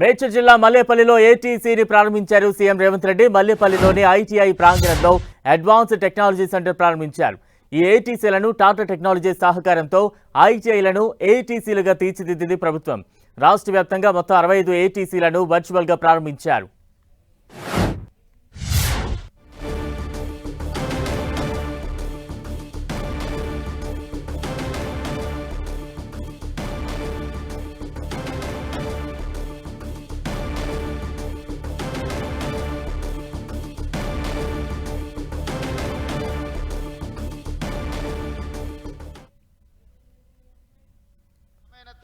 మేడ్చల్ జిల్లా మల్లేపల్లిలో ఏటీసీని ప్రారంభించారు సీఎం రేవంత్ రెడ్డి. మల్లేపల్లిలోని ఐటీఐ ప్రాంగణంలో అడ్వాన్స్ టెక్నాలజీ సెంటర్ ప్రారంభించారు. ఈ ఏటీసీలను టాటా టెక్నాలజీ సహకారంతో ఐటీఐలను ఏటీసీలుగా తీర్చిదిద్దింది ప్రభుత్వం. రాష్ట్ర వ్యాప్తంగా మొత్తం అరవై ఐదు ఏటీసీలను వర్చువల్గా ప్రారంభించారు.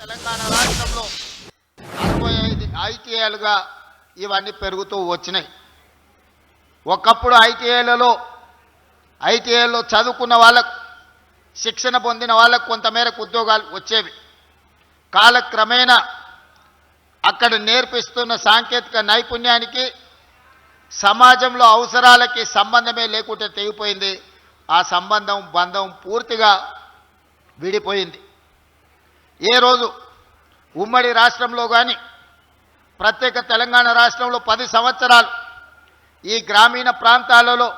తెలంగాణ రాష్ట్రంలో అరవై ఐదు ఐటీఐలుగా ఇవన్నీ పెరుగుతూ వచ్చినాయి. ఒకప్పుడు ఐటీఐలలో ఐటీఐలో చదువుకున్న వాళ్ళకు శిక్షణ పొందిన వాళ్ళకు కొంతమేరకు ఉద్యోగాలు వచ్చేవి. కాలక్రమేణా అక్కడ నేర్పిస్తున్న సాంకేతిక నైపుణ్యానికి సమాజంలో అవసరాలకి సంబంధమే లేకుండా తెగిపోయింది. ఆ సంబంధం బంధం పూర్తిగా విడిపోయింది. ఏ రోజు? ఉమ్మడి రాష్ట్రంలో కానీ ప్రత్యేక తెలంగాణ రాష్ట్రంలో పది సంవత్సరాలు ఈ గ్రామీణ ప్రాంతాలలో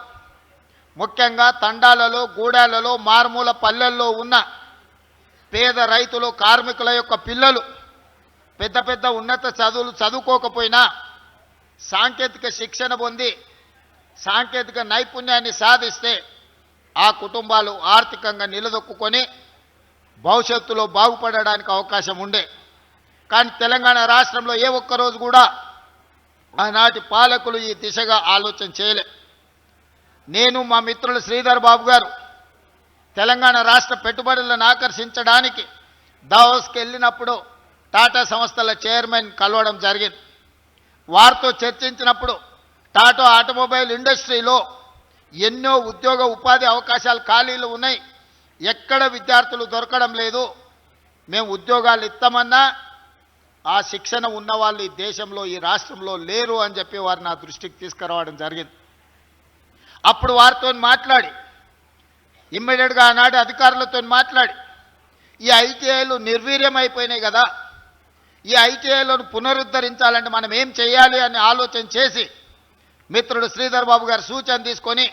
ముఖ్యంగా తండాలలో గూడాలలో మారుమూల పల్లెల్లో ఉన్న పేద రైతులు కార్మికుల యొక్క పిల్లలు పెద్ద పెద్ద ఉన్నత చదువులు చదువుకోకపోయినా సాంకేతిక శిక్షణ పొంది సాంకేతిక నైపుణ్యాన్ని సాధిస్తే ఆ కుటుంబాలు ఆర్థికంగా నిలదొక్కుకొని భవిష్యత్తులో బాగుపడడానికి అవకాశం ఉండే. కానీ తెలంగాణ రాష్ట్రంలో ఏ ఒక్క రోజు కూడా ఆనాటి పాలకులు ఈ దిశగా ఆలోచన చేయలే. నేను మా మిత్రులు శ్రీధర్ బాబు గారు తెలంగాణ రాష్ట్ర పెట్టుబడులను ఆకర్షించడానికి దావోస్కి వెళ్ళినప్పుడు టాటా సంస్థల చైర్మన్ కలవడం జరిగింది. వారితో చర్చించినప్పుడు టాటా ఆటోమొబైల్ ఇండస్ట్రీలో ఎన్నో ఉద్యోగ ఉపాధి అవకాశాలు ఖాళీలు ఉన్నాయి. ఎక్కడ విద్యార్థులు దొరకడం లేదు మేము ఉద్యోగాలు ఇస్తామన్నా ఆ శిక్షణ ఉన్న వాళ్ళు ఈ దేశంలో ఈ రాష్ట్రంలో లేరు అని చెప్పి వారు నా దృష్టికి తీసుకురావడం జరిగింది. అప్పుడు వారితో మాట్లాడి ఇమ్మీడియట్గా ఆనాడు అధికారులతో మాట్లాడి ఈ ఐటీఐలు నిర్వీర్యం అయిపోయినాయి కదా ఈ ఐటీఐలను పునరుద్ధరించాలంటే మనం ఏం చేయాలి అని ఆలోచన చేసి మిత్రుడు శ్రీధర్ బాబు గారు సూచన తీసుకొని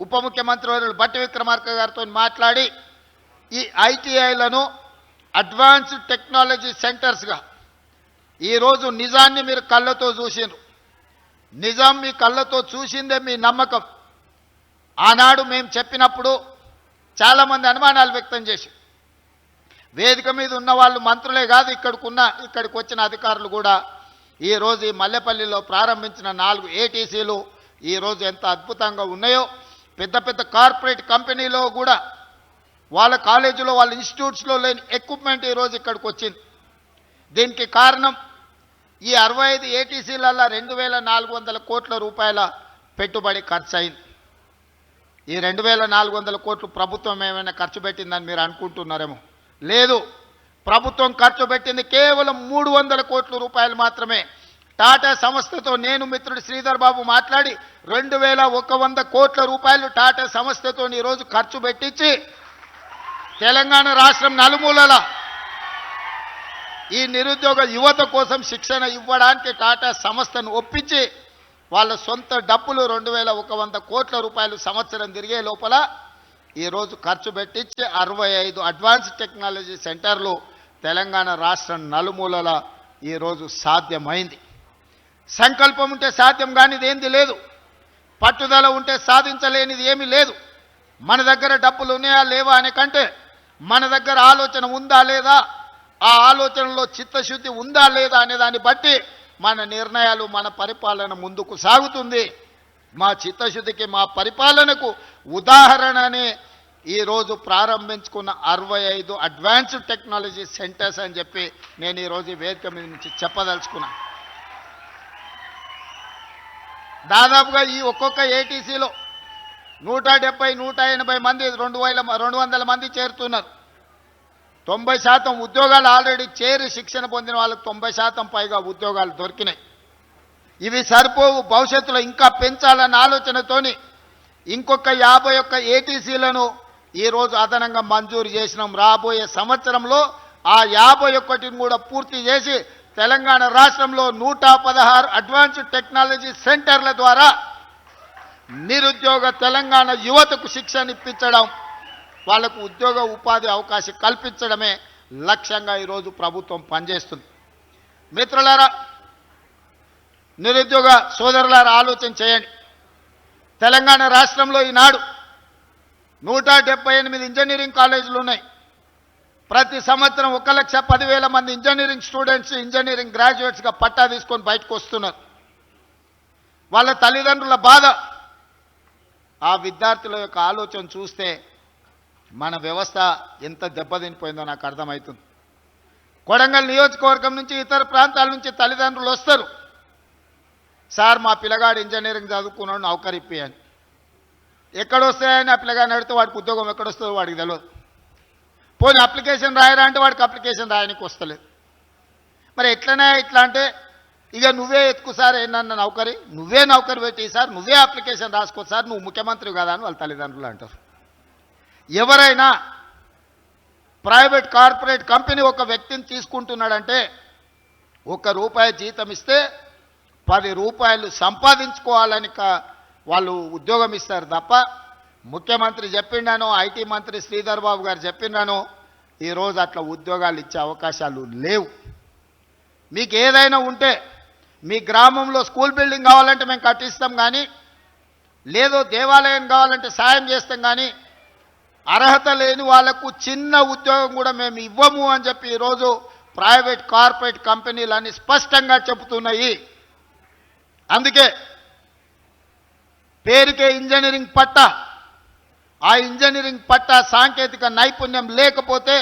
ఉప ముఖ్యమంత్రి వర్యులు బట్టి విక్రమార్క గారితో మాట్లాడి ఈ ఐటీఐలను అడ్వాన్స్డ్ టెక్నాలజీ సెంటర్స్గా ఈరోజు నిజాన్ని మీరు కళ్ళతో చూసిండ్రు. నిజం మీ కళ్ళతో చూసిందే మీ నమ్మకం. ఆనాడు మేము చెప్పినప్పుడు చాలామంది అనుమానాలు వ్యక్తం చేసి వేదిక మీద ఉన్న వాళ్ళు మంత్రులే కాదు ఇక్కడికి ఉన్న ఇక్కడికి వచ్చిన అధికారులు కూడా ఈరోజు ఈ మల్లెపల్లిలో ప్రారంభించిన నాలుగు ఏటీసీలు ఈరోజు ఎంత అద్భుతంగా ఉన్నాయో పెద్ద పెద్ద కార్పొరేట్ కంపెనీలో కూడా వాళ్ళ కాలేజీలో వాళ్ళ ఇన్స్టిట్యూట్స్లో లేని ఎక్విప్మెంట్ ఈరోజు ఇక్కడికి వచ్చింది. దీనికి కారణం ఈ అరవై ఐదు ఏటీసీలలో రెండు వేల నాలుగు వందల కోట్ల రూపాయల పెట్టుబడి ఖర్చు అయింది ఈ రెండు వేల నాలుగు వందల కోట్లు ప్రభుత్వం ఏమైనా ఖర్చు పెట్టిందని మీరు అనుకుంటున్నారేమో? లేదు. ప్రభుత్వం ఖర్చు పెట్టింది కేవలం మూడు వందల కోట్ల రూపాయలు మాత్రమే. టాటా సంస్థతో నేను మిత్రుడు శ్రీధర్ బాబు మాట్లాడి రెండు వేల ఒక వంద కోట్ల రూపాయలు టాటా సంస్థతో ఈరోజు ఖర్చు పెట్టించి తెలంగాణ రాష్ట్రం నలుమూలల ఈ నిరుద్యోగ యువత కోసం శిక్షణ ఇవ్వడానికి టాటా సంస్థను ఒప్పించి వాళ్ళ సొంత డబ్బులు రెండు వేల ఒక వంద కోట్ల రూపాయలు సంవత్సరం తిరిగే లోపల ఈరోజు ఖర్చు పెట్టించి అరవై ఐదు అడ్వాన్స్ టెక్నాలజీ సెంటర్లు తెలంగాణ రాష్ట్రం నలుమూలల ఈరోజు సాధ్యమైంది. సంకల్పం ఉంటే సాధ్యం కానిది ఏంది లేదు. పట్టుదల ఉంటే సాధించలేనిది ఏమీ లేదు. మన దగ్గర డబ్బులు ఉన్నాయా లేవా అనే కంటే మన దగ్గర ఆలోచన ఉందా లేదా ఆ ఆలోచనలో చిత్తశుద్ధి ఉందా లేదా అనే దాన్ని బట్టి మన నిర్ణయాలు మన పరిపాలన ముందుకు సాగుతుంది. మా చిత్తశుద్ధికి మా పరిపాలనకు ఉదాహరణనే ఈరోజు ప్రారంభించుకున్న అరవై ఐదు అడ్వాన్స్డ్ టెక్నాలజీ సెంటర్స్ అని చెప్పి నేను ఈరోజు వేదిక మీద నుంచి చెప్పదలుచుకున్నాను దాదాపుగా ఈ ఒక్కొక్క ఏటీసీలో నూట డెబ్బై నూట ఎనభై మంది రెండు వేల రెండు వందల మంది చేరుతున్నారు. తొంభై శాతం ఉద్యోగాలు ఆల్రెడీ చేరి శిక్షణ పొందిన వాళ్ళకి తొంభై శాతం పైగా ఉద్యోగాలు దొరికినాయి. ఇవి సరిపోవు భవిష్యత్తులో ఇంకా పెంచాలన్న ఆలోచనతోని ఇంకొక యాభై ఒక్క ఏటీసీలను ఈరోజు అదనంగా మంజూరు చేసినాం. రాబోయే సంవత్సరంలో ఆ యాభై ఒక్కటిని కూడా పూర్తి చేసి తెలంగాణ రాష్ట్రంలో నూట పదహారు అడ్వాన్స్డ్ టెక్నాలజీ సెంటర్ల ద్వారా నిరుద్యోగ తెలంగాణ యువతకు శిక్షణ ఇప్పించడం వాళ్ళకు ఉద్యోగ ఉపాధి అవకాశం కల్పించడమే లక్ష్యంగా ఈరోజు ప్రభుత్వం పనిచేస్తుంది. మిత్రులారా నిరుద్యోగ సోదరులారా ఆలోచన చేయండి. తెలంగాణ రాష్ట్రంలో ఈనాడు నూట ఎనిమిది ఇంజనీరింగ్ కాలేజీలు ఉన్నాయి. ప్రతి సంవత్సరం ఒక లక్ష పదివేల మంది ఇంజనీరింగ్ స్టూడెంట్స్ ఇంజనీరింగ్ గ్రాడ్యుయేట్స్గా పట్టా తీసుకొని బయటకు వస్తున్నారు. వాళ్ళ తల్లిదండ్రుల బాధ. ఆ విద్యార్థుల యొక్క ఆలోచన చూస్తే మన వ్యవస్థ ఎంత దెబ్బతినిపోయిందో నాకు అర్థమవుతుంది. కొడంగల్ నియోజకవర్గం నుంచి ఇతర ప్రాంతాల నుంచి తల్లిదండ్రులు వస్తారు. సార్ మా పిల్లగాడు ఇంజనీరింగ్ చదువుకున్నాడు నౌకరిప్పి అని ఎక్కడొస్తాయని ఆ పిల్లగాడిని అడిగితే వాడికి ఉద్యోగం ఎక్కడ వస్తుందో వాడికి తెలియదు పోనీ అప్లికేషన్ రాయరా అంటే వాడికి అప్లికేషన్ రాయడానికి వస్తలేదు. మరి ఎట్లనే ఇట్లా అంటే ఇక నువ్వే ఎత్తుకు సార్ ఏంటన్న నౌకరి? నువ్వే నౌకరి పెట్టి సార్ నువ్వే అప్లికేషన్ రాసుకో సార్ నువ్వు ముఖ్యమంత్రి కదా అని వాళ్ళ తల్లిదండ్రులు అంటారు. ఎవరైనా ప్రైవేట్ కార్పొరేట్ కంపెనీ ఒక వ్యక్తిని తీసుకుంటున్నాడంటే ఒక రూపాయి జీతం ఇస్తే పది రూపాయలు సంపాదించుకోవాలని వాళ్ళు ఉద్యోగం ఇస్తారు తప్ప ముఖ్యమంత్రి చెప్పిండాను ఐటీ మంత్రి శ్రీధర్ బాబు గారు చెప్పిండాను ఈరోజు అట్లా ఉద్యోగాలు ఇచ్చే అవకాశాలు లేవు. మీకు ఏదైనా ఉంటే మీ గ్రామంలో స్కూల్ బిల్డింగ్ కావాలంటే మేము కట్టిస్తాం కానీ లేదో దేవాలయం కావాలంటే సాయం చేస్తాం కానీ అర్హత లేని వాళ్ళకు చిన్న ఉద్యోగం కూడా మేము ఇవ్వము అని చెప్పి ఈరోజు ప్రైవేట్ కార్పొరేట్ కంపెనీలని స్పష్టంగా చెబుతున్నాయి. అందుకే పేరుకే ఇంజనీరింగ్ పట్ట ఆ ఇంజనీరింగ్ పట్ట సాంకేతిక నైపుణ్యం లేకపోతే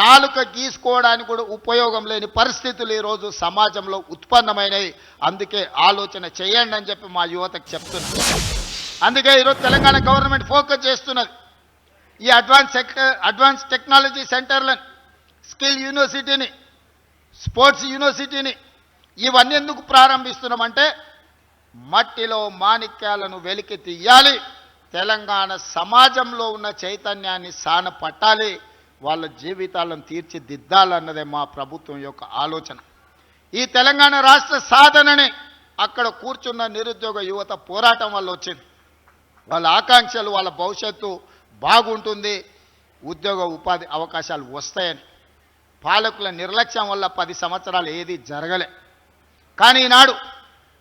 నాలుక గీసుకోవడానికి కూడా ఉపయోగం లేని పరిస్థితులు ఈరోజు సమాజంలో ఉత్పన్నమైనవి. అందుకే ఆలోచన చేయండి అని చెప్పి మా యువతకు చెప్తున్నాను అందుకే ఈరోజు తెలంగాణ గవర్నమెంట్ ఫోకస్ చేస్తున్నది. ఈ అడ్వాన్స్ అడ్వాన్స్ టెక్నాలజీ సెంటర్లను స్కిల్ యూనివర్సిటీని స్పోర్ట్స్ యూనివర్సిటీని ఇవన్నీ ఎందుకు ప్రారంభిస్తున్నామంటే మట్టిలో మాణిక్యాలను వెలికి తీయాలి. తెలంగాణ సమాజంలో ఉన్న చైతన్యాన్ని సాన పట్టాలి వాళ్ళ జీవితాలను తీర్చిదిద్దాలన్నదే మా ప్రభుత్వం యొక్క ఆలోచన. ఈ తెలంగాణ రాష్ట్ర సాధననే అక్కడ కూర్చున్న నిరుద్యోగ యువత పోరాటం వల్ల వచ్చింది. వాళ్ళ ఆకాంక్షలు వాళ్ళ భవిష్యత్తు బాగుంటుంది ఉద్యోగ ఉపాధి అవకాశాలు వస్తాయని. పాలకుల నిర్లక్ష్యం వల్ల పది సంవత్సరాలు ఏది జరగలే. కానీ ఈనాడు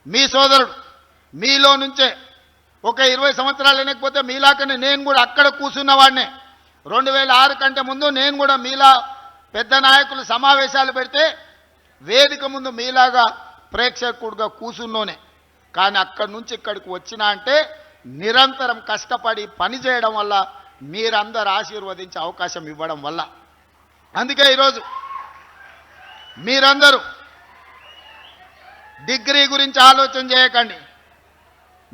మీ సోదరుడు మీలో నుంచే ఒక ఇరవై సంవత్సరాలు వెనకపోతే మీలాకనే నేను కూడా అక్కడ కూర్చున్నవాడినే. రెండు వేల ఆరు కంటే ముందు నేను కూడా మీలా పెద్ద నాయకులు సమావేశాలు పెడితే వేదిక ముందు మీలాగా ప్రేక్షకుడుగా కూర్చున్నోనే. కానీ అక్కడి నుంచి ఇక్కడికి వచ్చినా అంటే నిరంతరం కష్టపడి పని చేయడం వల్ల మీరందరూ ఆశీర్వదించే అవకాశం ఇవ్వడం వల్ల. అందుకే ఈరోజు మీరందరూ డిగ్రీ గురించి ఆలోచన చేయకండి.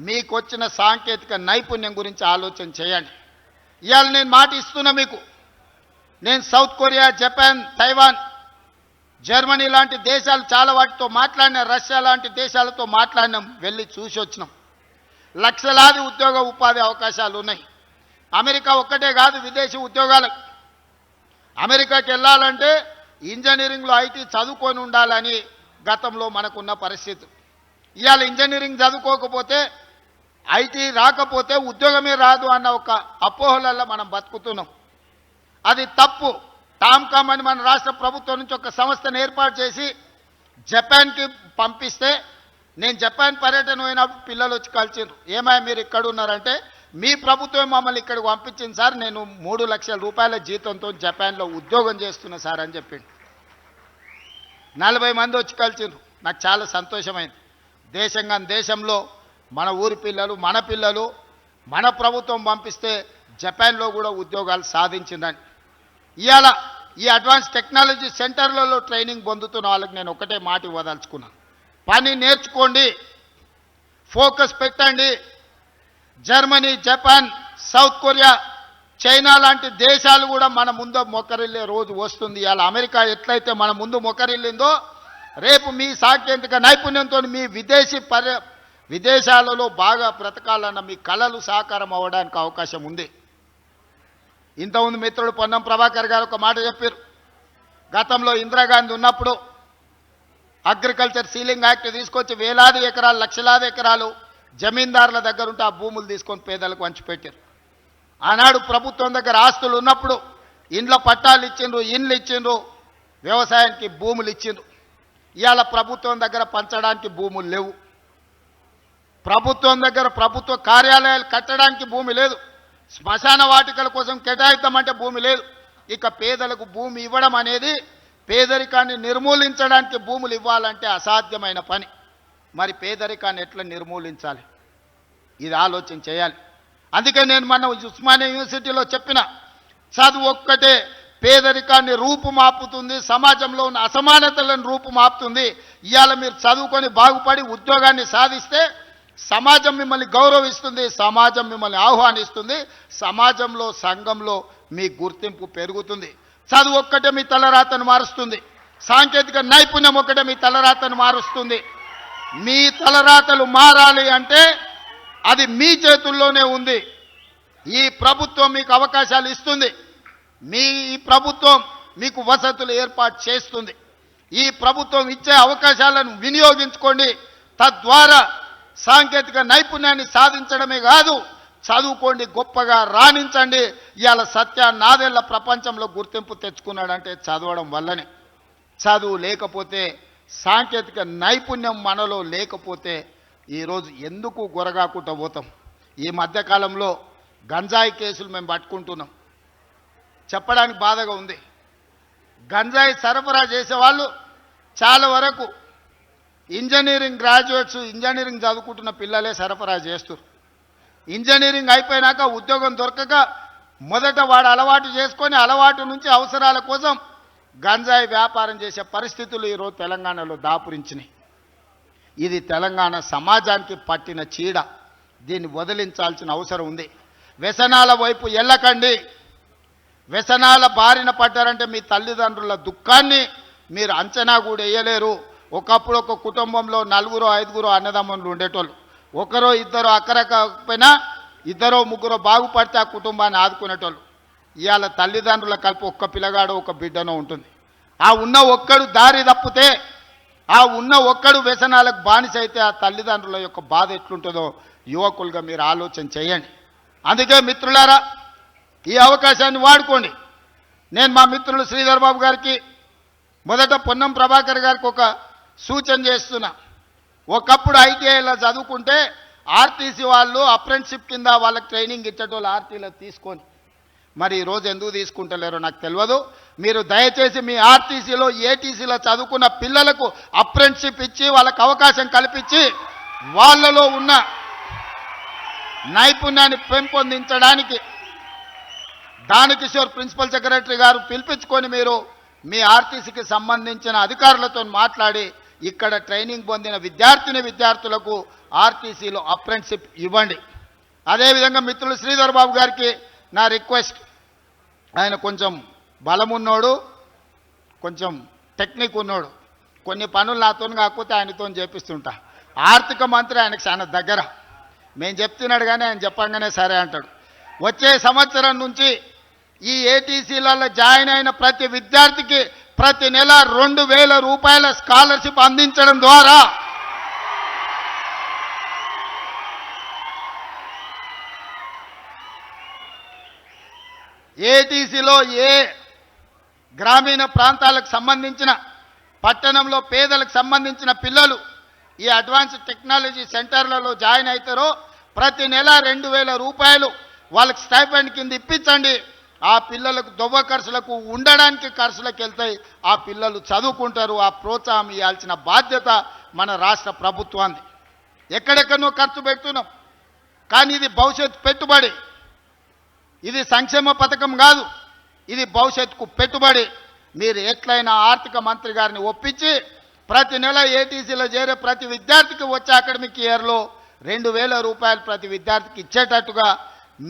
మీకు వచ్చిన సాంకేతిక నైపుణ్యం గురించి ఆలోచన చేయండి. ఇవాళ నేను మాట ఇస్తున్నా మీకు. నేను south Korea Japan Taiwan Germany లాంటి దేశాలు చాలా వాటితో మాట్లాడిన రష్యా లాంటి దేశాలతో మాట్లాడినాం వెళ్ళి చూసి వచ్చినాం. లక్షలాది ఉద్యోగ ఉపాధి అవకాశాలు ఉన్నాయి. అమెరికా ఒక్కటే కాదు విదేశీ ఉద్యోగాలకు అమెరికాకి వెళ్ళాలంటే ఇంజనీరింగ్లో ఐటీ చదువుకొని ఉండాలని గతంలో మనకున్న పరిస్థితి. ఇవాళ ఇంజనీరింగ్ చదువుకోకపోతే ఐటీ రాకపోతే ఉద్యోగమే రాదు అన్న ఒక అపోహలలో మనం బతుకుతున్నాం. అది తప్పు. టామ్కామ్ అని మన రాష్ట్ర ప్రభుత్వం నుంచి ఒక సంస్థను ఏర్పాటు చేసి జపాన్కి పంపిస్తే నేను జపాన్ పర్యటన పోయినప్పుడు పిల్లలు వచ్చి కలిసిరు ఏమయ్య మీరు ఇక్కడ ఉన్నారంటే మీ ప్రభుత్వం మమ్మల్ని ఇక్కడికి పంపించింది సార్ నేను మూడు లక్షల రూపాయల జీతంతో జపాన్లో ఉద్యోగం చేస్తున్నా సార్ అని చెప్పిండు. నలభై మంది వచ్చి కలిసిండ్రు నాకు చాలా సంతోషమైంది. దేశంగా దేశంలో మన ఊరి పిల్లలు మన పిల్లలు మన ప్రభుత్వం పంపిస్తే జపాన్లో కూడా ఉద్యోగాలు సాధించిందని. ఇవాళ ఈ అడ్వాన్స్ టెక్నాలజీ సెంటర్లలో ట్రైనింగ్ పొందుతున్న వాళ్ళకి నేను ఒకటే మాట ఇవ్వదలుచుకున్నాను పని నేర్చుకోండి ఫోకస్ పెట్టండి. Germany Japan south Korea China లాంటి దేశాలు కూడా మన ముందు మొక్కరిల్లే రోజు వస్తుంది. ఇవాళ అమెరికా ఎట్లయితే మన ముందు మొక్కరిల్లిందో రేపు మీ సాంకేతిక నైపుణ్యంతో మీ విదేశీ పర్య విదేశాలలో బాగా బ్రతకాలన్న మీ కళలు సాకారం అవ్వడానికి అవకాశం ఉంది. ఇంతకుముందు మిత్రుడు పొన్నం ప్రభాకర్ గారు ఒక మాట చెప్పారు. గతంలో ఇందిరాగాంధీ ఉన్నప్పుడు అగ్రికల్చర్ సీలింగ్ యాక్ట్ తీసుకొచ్చి వేలాది ఎకరాలు లక్షలాది ఎకరాలు జమీందారుల దగ్గర ఉంటే ఆ భూములు తీసుకొని పేదలకు పంచిపెట్టారు. ఆనాడు ప్రభుత్వం దగ్గర ఆస్తులు ఉన్నప్పుడు ఇండ్ల పట్టాలు ఇచ్చిండ్రు ఇండ్లు ఇచ్చిండ్రు వ్యవసాయానికి భూములు ఇచ్చిండ్రు. ఇవాళ ప్రభుత్వం దగ్గర పంచడానికి భూములు లేవు. ప్రభుత్వం దగ్గర ప్రభుత్వ కార్యాలయాలు కట్టడానికి భూమి లేదు. శ్మశాన వాటికల కోసం కేటాయిద్దామంటే భూమి లేదు. ఇక పేదలకు భూమి ఇవ్వడం అనేది పేదరికాన్ని నిర్మూలించడానికి భూములు ఇవ్వాలంటే అసాధ్యమైన పని. మరి పేదరికాన్ని ఎట్లా నిర్మూలించాలి? ఇది ఆలోచన చేయాలి. అందుకే నేను మన ఉస్మానియా యూనివర్సిటీలో చెప్పిన చదువు ఒక్కటే పేదరికాన్ని రూపుమాపుతుంది సమాజంలో ఉన్న అసమానతలను రూపుమాపుతుంది. ఇవాళ మీరు చదువుకొని బాగుపడి ఉద్యోగాన్ని సాధిస్తే సమాజం మిమ్మల్ని గౌరవిస్తుంది సమాజం మిమ్మల్ని ఆహ్వానిస్తుంది సమాజంలో సంఘంలో మీ గుర్తింపు పెరుగుతుంది. చదువు ఒక్కటే మీ తలరాతను మారుస్తుంది. సాంకేతిక నైపుణ్యం ఒక్కటే మీ తలరాతను మారుస్తుంది. మీ తలరాతలు మారాలి అంటే అది మీ చేతుల్లోనే ఉంది. ఈ ప్రభుత్వం మీకు అవకాశాలు ఇస్తుంది. మీ ఈ ప్రభుత్వం మీకు వసతులు ఏర్పాటు చేస్తుంది. ఈ ప్రభుత్వం ఇచ్చే అవకాశాలను వినియోగించుకోండి. తద్వారా సాంకేతిక నైపుణ్యాన్ని సాధించడమే కాదు చదువుకోండి గొప్పగా రాణించండి. ఇవాళ సత్య నాదేళ్ళ ప్రపంచంలో గుర్తింపు తెచ్చుకున్నాడంటే చదవడం వల్లనే. చదువు లేకపోతే సాంకేతిక నైపుణ్యం మనలో లేకపోతే ఈరోజు ఎందుకు గొరగాకుండా పోతాం? ఈ మధ్యకాలంలో గంజాయి కేసులు మేము పట్టుకుంటున్నాం. చెప్పడానికి బాధగా ఉంది. గంజాయి సరఫరా చేసేవాళ్ళు చాలా వరకు ఇంజనీరింగ్ గ్రాడ్యుయేట్స్ ఇంజనీరింగ్ చదువుకుంటున్న పిల్లలే సరఫరా చేస్తారు ఇంజనీరింగ్ అయిపోయినాక ఉద్యోగం దొరకక మొదట వాడు అలవాటు చేసుకొని అలవాటు నుంచి అవసరాల కోసం గంజాయి వ్యాపారం చేసే పరిస్థితులు ఈరోజు తెలంగాణలో దాపురించినాయి. ఇది తెలంగాణ సమాజానికి పట్టిన చీడ. దీన్ని వదిలించాల్సిన అవసరం ఉంది. వ్యసనాల వైపు వెళ్ళకండి వ్యసనాల బారిన పడ్డారంటే మీ తల్లిదండ్రుల దుఃఖాన్ని మీరు అంచనా కూడా వేయలేరు. ఒకప్పుడు ఒక కుటుంబంలో నలుగురు ఐదుగురు అన్నదమ్ములు ఉండేటోళ్ళు. ఒకరో ఇద్దరు అక్కరకపోయినా ఇద్దరో ముగ్గురు బాగుపడితే ఆ కుటుంబాన్ని ఆదుకునేటోళ్ళు. ఇవాళ తల్లిదండ్రుల కలిపి ఒక్క పిల్లగాడు ఒక బిడ్డనో ఉంటుంది. ఆ ఉన్న ఒక్కడు దారి తప్పితే ఆ ఉన్న ఒక్కడు వ్యసనాలకు బానిస అయితే ఆ తల్లిదండ్రుల యొక్క బాధ ఎట్లుంటుందో యువకులుగా మీరు ఆలోచన చేయండి. అందుకే మిత్రులారా ఈ అవకాశాన్ని వాడుకోండి. నేను మా మిత్రులు శ్రీధర్ బాబు గారికి మొదట పొన్నం ప్రభాకర్ గారికి ఒక సూచన చేస్తున్నా. ఒకప్పుడు ఐటీఐలో చదువుకుంటే ఆర్టీసీ వాళ్ళు అప్రెంటిషిప్ కింద వాళ్ళకి ట్రైనింగ్ ఇచ్చేటోళ్ళు ఆర్టీలో తీసుకొని. మరి ఈరోజు రోజు ఎందుకు తీసుకుంటలేరో నాకు తెలియదు. మీరు దయచేసి మీ ఆర్టీసీలో ఏటీసీలో చదువుకున్న పిల్లలకు అప్రెంటిషిప్ ఇచ్చి వాళ్ళకు అవకాశం కల్పించి వాళ్ళలో ఉన్న నైపుణ్యాన్ని పెంపొందించడానికి దానకిషోర్ ప్రిన్సిపల్ సెక్రటరీ గారు పిలిపించుకొని మీరు మీ ఆర్టీసీకి సంబంధించిన అధికారులతో మాట్లాడి ఇక్కడ ట్రైనింగ్ పొందిన విద్యార్థిని విద్యార్థులకు ఆర్టీసీలో అప్రెంటిషిప్ ఇవ్వండి. అదేవిధంగా మిత్రులు శ్రీధర్ బాబు గారికి నా రిక్వెస్ట్. ఆయన కొంచెం బలమున్నోడు కొంచెం టెక్నిక్ ఉన్నోడు. కొన్ని పనులు నాతో కాకపోతే ఆయనతో చేపిస్తుంటా. ఆర్థిక మంత్రి ఆయనకు చాలా దగ్గర. మేము చెప్తున్నాడు కానీ ఆయన చెప్పంగానే సరే అంటాడు. వచ్చే సంవత్సరం నుంచి ఈ ఏటీసీలలో జాయిన్ అయిన ప్రతి విద్యార్థికి ప్రతి నెల రెండు వేల రూపాయల స్కాలర్షిప్ అందించడం ద్వారా ఏటీసీలో ఏ గ్రామీణ ప్రాంతాలకు సంబంధించిన పట్టణంలో పేదలకు సంబంధించిన పిల్లలు ఈ అడ్వాన్స్ టెక్నాలజీ సెంటర్లలో జాయిన్ అవుతారో ప్రతి నెల రెండు వేల రూపాయలు వాళ్ళకి స్టైపెండ్ కింద ఇప్పించండి. ఆ పిల్లలకు దొవ్వ ఖర్చులకు ఉండడానికి ఖర్చులకు వెళ్తాయి ఆ పిల్లలు చదువుకుంటారు. ఆ ప్రోత్సాహం ఇవ్వాల్సిన బాధ్యత మన రాష్ట్ర ప్రభుత్వాన్ని ఎక్కడెక్కడో ఖర్చు పెడుతున్నాం. కానీ ఇది భవిష్యత్ పెట్టుబడి. ఇది సంక్షేమ పథకం కాదు. ఇది భవిష్యత్తుకు పెట్టుబడి. మీరు ఎట్లయినా ఆర్థిక మంత్రి గారిని ఒప్పించి ప్రతి నెల ఏటీసీలో చేరే ప్రతి విద్యార్థికి వచ్చే అకాడమిక్ ఇయర్లో రెండు వేల రూపాయలు ప్రతి విద్యార్థికి ఇచ్చేటట్టుగా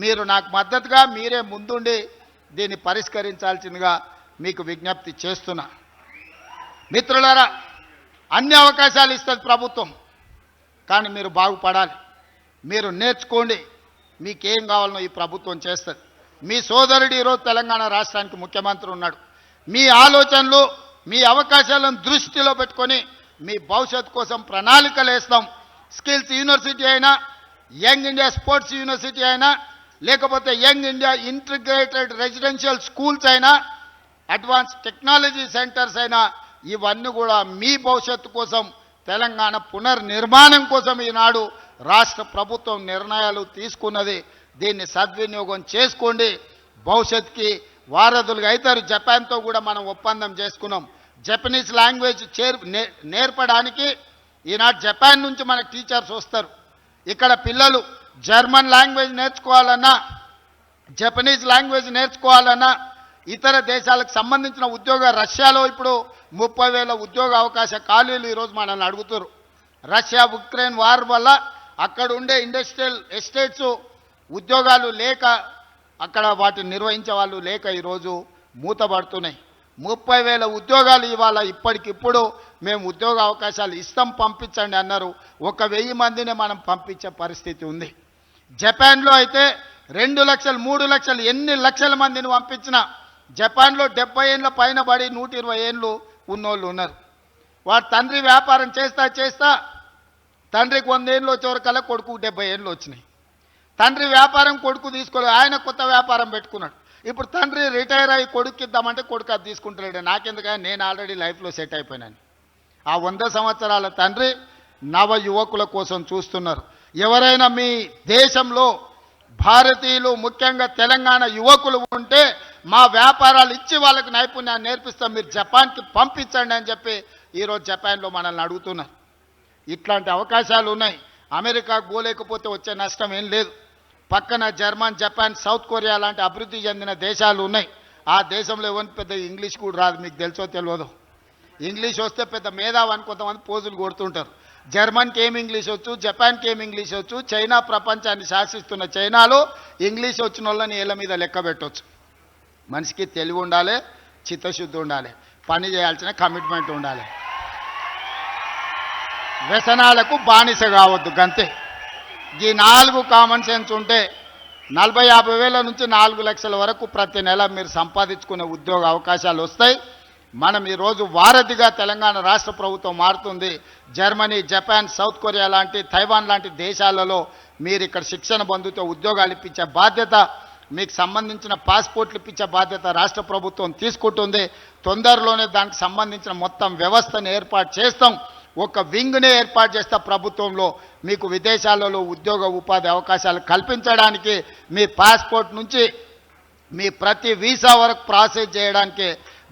మీరు నాకు మద్దతుగా మీరే ముందుండి దీన్ని పరిష్కరించాల్సిందిగా మీకు విజ్ఞప్తి చేస్తున్నా. మిత్రులారా అన్ని అవకాశాలు ఇస్తుంది ప్రభుత్వం కానీ మీరు బాగుపడాలి. మీరు నేర్చుకోండి మీకేం కావాలనో ఈ ప్రభుత్వం చేస్తుంది. మీ సోదరుడు ఈరోజు తెలంగాణ రాష్ట్రానికి ముఖ్యమంత్రి ఉన్నాడు. మీ ఆలోచనలు మీ అవకాశాలను దృష్టిలో పెట్టుకొని మీ భవిష్యత్తు కోసం ప్రణాళికలు వేస్తాం. స్కిల్స్ యూనివర్సిటీ అయినా యంగ్ ఇండియా స్పోర్ట్స్ యూనివర్సిటీ అయినా లేకపోతే young India integrated residential schools అయినా అడ్వాన్స్ టెక్నాలజీ సెంటర్స్ అయినా ఇవన్నీ కూడా మీ భవిష్యత్తు కోసం తెలంగాణ పునర్నిర్మాణం కోసం ఈనాడు రాష్ట్ర ప్రభుత్వం నిర్ణయాలు తీసుకున్నది. దీన్ని సద్వినియోగం చేసుకోండి. భవిష్యత్తుకి వారధులుగా అవుతారు. జపాన్తో కూడా మనం ఒప్పందం చేసుకున్నాం. జపనీస్ లాంగ్వేజ్ చేర్ నేర్పడానికి ఈనాడు జపాన్ నుంచి మనకు టీచర్స్ వస్తారు. ఇక్కడ పిల్లలు జర్మన్ లాంగ్వేజ్ నేర్చుకోవాలన్నా జపనీస్ లాంగ్వేజ్ నేర్చుకోవాలన్నా ఇతర దేశాలకు సంబంధించిన ఉద్యోగ రష్యాలో ఇప్పుడు ముప్పై వేల ఉద్యోగ అవకాశ ఖాళీలు ఈరోజు మనల్ని అడుగుతారు రష్యా ఉక్రెయిన్ వార్ వల్ల అక్కడ ఉండే ఇండస్ట్రియల్ ఎస్టేట్స్ ఉద్యోగాలు లేక అక్కడ వాటిని నిర్వహించే వాళ్ళు లేక ఈరోజు మూతపడుతున్నాయి. ముప్పై వేల ఉద్యోగాలు ఇవాళ ఇప్పటికిప్పుడు మేము ఉద్యోగ అవకాశాలు ఇస్తాం పంపించండి అన్నారు. ఒక వెయ్యి మందిని మనం పంపించే పరిస్థితి ఉంది. జపాన్లో అయితే రెండు లక్షలు మూడు లక్షలు ఎన్ని లక్షల మందిని పంపించినా జపాన్లో డెబ్బై ఏళ్ళ పైన పడి నూట ఇరవై ఏళ్ళు ఉన్నోళ్ళు ఉన్నారు. వాడు తండ్రి వ్యాపారం చేస్తా చేస్తా తండ్రికి వందేళ్ళు వచ్చేవరకల్లా కొడుకు డెబ్బై ఏళ్ళు వచ్చినాయి. తండ్రి వ్యాపారం కొడుకు తీసుకోలేదు ఆయన కొత్త వ్యాపారం పెట్టుకున్నాడు. ఇప్పుడు తండ్రి రిటైర్ అయ్యి కొడుకు ఇద్దామంటే కొడుకు అది తీసుకుంటలేడు. నాకెందుకని నేను ఆల్రెడీ లైఫ్లో సెట్ అయిపోయినాను. ఆ వంద సంవత్సరాల తండ్రి నవ యువకుల కోసం చూస్తున్నారు. ఎవరైనా మీ దేశంలో భారతీయులు ముఖ్యంగా తెలంగాణ యువకులు ఉంటే మా వ్యాపారాలు ఇచ్చి వాళ్ళకి నైపుణ్యాన్ని నేర్పిస్తాం. మీరు జపాన్కి పంపించండి అని చెప్పి ఈరోజు జపాన్లో మనల్ని అడుగుతున్నారు. ఇట్లాంటి అవకాశాలు ఉన్నాయి. అమెరికా గోలేకపోతే వచ్చే నష్టం ఏం లేదు. పక్కన జర్మన్ జపాన్ సౌత్ కొరియా లాంటి అభివృద్ధి చెందిన దేశాలు ఉన్నాయి. ఆ దేశంలో ఎవరికి పెద్ద ఇంగ్లీష్ కూడా రాదు. మీకు తెలుసో తెలియదు. ఇంగ్లీష్ వస్తే పెద్ద మేధావని అని కొంతమంది పోజులు కొడుతుంటారు. జర్మన్కి ఏమి ఇంగ్లీష్ వచ్చు జపాన్కి ఏమి ఇంగ్లీష్ వచ్చు చైనా ప్రపంచాన్ని శాసిస్తున్న చైనాలో ఇంగ్లీష్ వచ్చిన వాళ్ళని ఏళ్ళ మీద లెక్క పెట్టవచ్చు మనిషికి తెలివి ఉండాలి చిత్తశుద్ధి ఉండాలి పని చేయాల్సిన కమిట్మెంట్ ఉండాలి. వ్యసనాలకు బానిస కావద్దు గంతే. ఈ నాలుగు కామన్ సెన్స్ ఉంటే నలభై యాభై వేల నుంచి నాలుగు లక్షల వరకు ప్రతి నెల మీరు సంపాదించుకునే ఉద్యోగ అవకాశాలు వస్తాయి. మనం ఈరోజు వారధిగా తెలంగాణ రాష్ట్ర ప్రభుత్వం మారుతుంది. జర్మనీ జపాన్ సౌత్ కొరియా లాంటి తైవాన్ లాంటి దేశాలలో మీరు ఇక్కడ శిక్షణ పొందుతూ ఉద్యోగాలు ఇప్పించే బాధ్యత మీకు సంబంధించిన పాస్పోర్ట్లు ఇప్పించే బాధ్యత రాష్ట్ర ప్రభుత్వం తీసుకుంటుంది. తొందరలోనే దానికి సంబంధించిన మొత్తం వ్యవస్థను ఏర్పాటు చేస్తాం. ఒక వింగ్నే ఏర్పాటు చేస్తా ప్రభుత్వంలో. మీకు విదేశాలలో ఉద్యోగ ఉపాధి అవకాశాలు కల్పించడానికి మీ పాస్పోర్ట్ నుంచి మీ ప్రతి వీసా వరకు ప్రాసెస్ చేయడానికి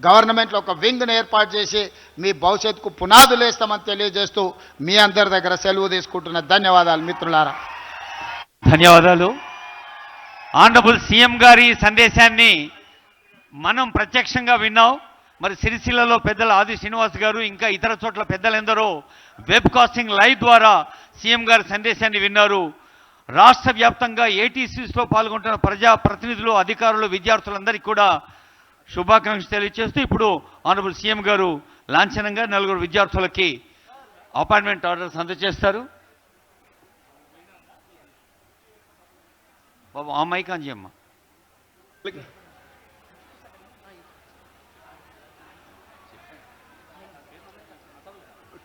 గవర్నమెంట్లో ఒక వింగ్ను ఏర్పాటు చేసి మీ భవిష్యత్తుకు పునాదులు వేస్తామని తెలియజేస్తూ మీ అందరి దగ్గర సెలవు తీసుకుంటున్న ధన్యవాదాలు మిత్రులారా. ధన్యవాదాలు. ఆనరబుల్ సీఎం గారి సందేశాన్ని మనం ప్రత్యక్షంగా విన్నాం. మరి సిరిసిల్లలో పెద్దల ఆది శ్రీనివాస్ గారు ఇంకా ఇతర చోట్ల పెద్దలెందరో వెబ్ కాస్టింగ్ లైవ్ ద్వారా సీఎం గారి సందేశాన్ని విన్నారు. రాష్ట్ర వ్యాప్తంగా ఏటీసీస్లో పాల్గొంటున్న ప్రజా ప్రతినిధులు అధికారులు విద్యార్థులందరికీ కూడా శుభాకాంక్షలు తెలియజేస్తూ ఇప్పుడు ఆనరబుల్ సీఎం గారు లాంఛనంగా నలుగురు విద్యార్థులకి అపాయింట్మెంట్ ఆర్డర్స్ అందజేస్తారు. బాబు ఆ మైక్ అని చేయమ్మా.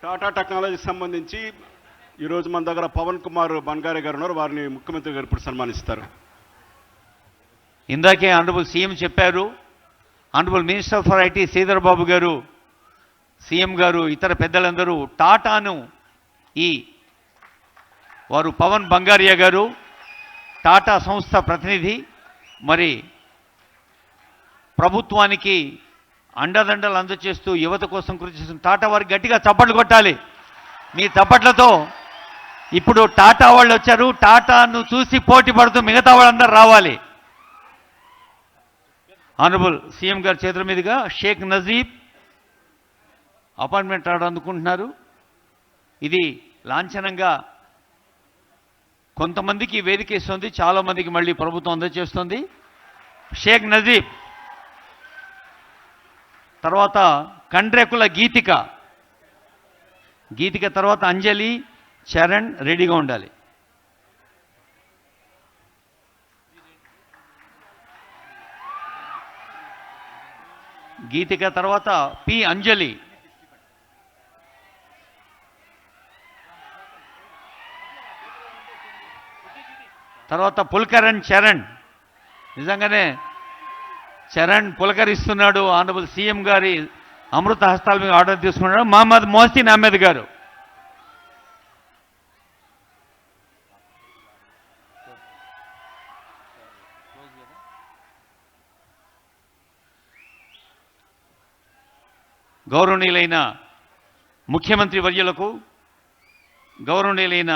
టాటా టెక్నాలజీకి సంబంధించి ఈరోజు మన దగ్గర పవన్ కుమార్ బన్గారే గారు ఉన్నారు. వారిని ముఖ్యమంత్రి గారు ఇప్పుడు సన్మానిస్తారు. ఇందాకే ఆనరబుల్ సీఎం చెప్పారు honourable minister for IT Sridhar Babu గారు సీఎం గారు ఇతర పెద్దలందరూ టాటాను ఈ వారు పవన్ బంగారియా గారు టాటా సంస్థ ప్రతినిధి మరి ప్రభుత్వానికి అండదండలు అందచేస్తూ యువత కోసం కృషి చేస్తున్న టాటా వారికి గట్టిగా చప్పట్లు కొట్టాలి. మీ చప్పట్లతో ఇప్పుడు టాటా వాళ్ళు వచ్చారు టాటాను చూసి పోటీ పడుతూ మిగతా వాళ్ళందరూ రావాలి. ఆనరబుల్ సీఎం గారి చేతుల మీదుగా షేక్ నజీబ్ అపాయింట్మెంట్ ఆర్డర్ అందుకుంటున్నారు. ఇది లాంఛనంగా కొంతమందికి వేదిక ఇస్తుంది చాలామందికి మళ్ళీ ప్రభుత్వం అందజేస్తుంది. షేక్ నజీబ్ తర్వాత కండ్రెకుల గీతిక గీతిక తర్వాత అంజలి చరణ్ రెడీగా ఉండాలి. గీతిక తర్వాత పి అంజలి. తర్వాత పుల్కరణ్ చరణ్. నిజంగానే చరణ్ పులకరిస్తున్నాడు. ఆనరబుల్ సీఎం గారి అమృత హస్తాల మీద ఆర్డర్ తీసుకున్నాడు. మహమ్మద్ మోహసిన్ అహ్మద్ గారు. గౌరవనీయులైన ముఖ్యమంత్రి వర్యులకు గౌరవనీయులైన